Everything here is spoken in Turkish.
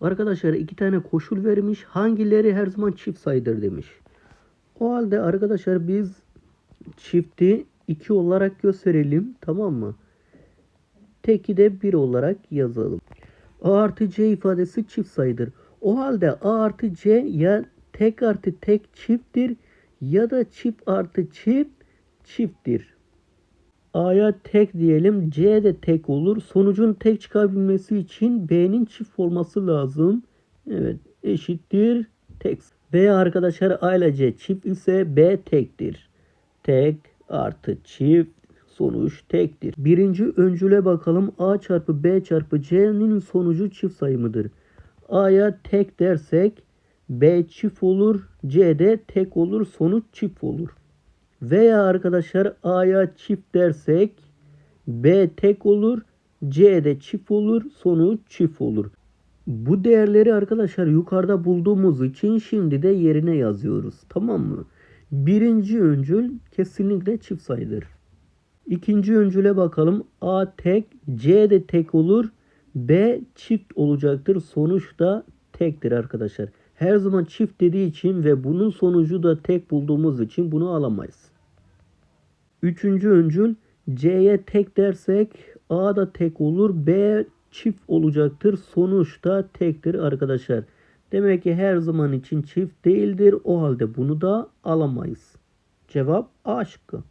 Arkadaşlar iki tane koşul vermiş. Hangileri her zaman çift sayıdır demiş. O halde arkadaşlar biz çifti 2 olarak gösterelim. Tamam mı? Teki de 1 olarak yazalım. A artı C ifadesi çift sayıdır. O halde A artı C ya tek artı tek çifttir ya da çift artı çift çifttir. A'ya tek diyelim. C de tek olur. Sonucun tek çıkabilmesi için B'nin çift olması lazım. Evet eşittir tek. Veya arkadaşlar A ile C çift ise B tektir. Tek artı çift sonuç tektir. Birinci öncüle bakalım. A çarpı B çarpı C'nin sonucu çift sayı mıdır? A'ya tek dersek B çift olur. C de tek olur. Sonuç çift olur. Veya arkadaşlar A'ya çift dersek B tek olur. C de çift olur. Sonuç çift olur. Bu değerleri arkadaşlar yukarıda bulduğumuz için şimdi de yerine yazıyoruz. Tamam mı? Birinci öncül kesinlikle çift sayıdır. İkinci öncüle bakalım. A tek, C de tek olur. B çift olacaktır. Sonuç da tektir arkadaşlar. Her zaman çift dediği için ve bunun sonucu da tek bulduğumuz için bunu alamayız. Üçüncü öncül C'ye tek dersek A da tek olur. B çift olacaktır. Sonuç da tektir arkadaşlar. Demek ki her zaman için çift değildir. O halde bunu da alamayız. Cevap A şıkkı.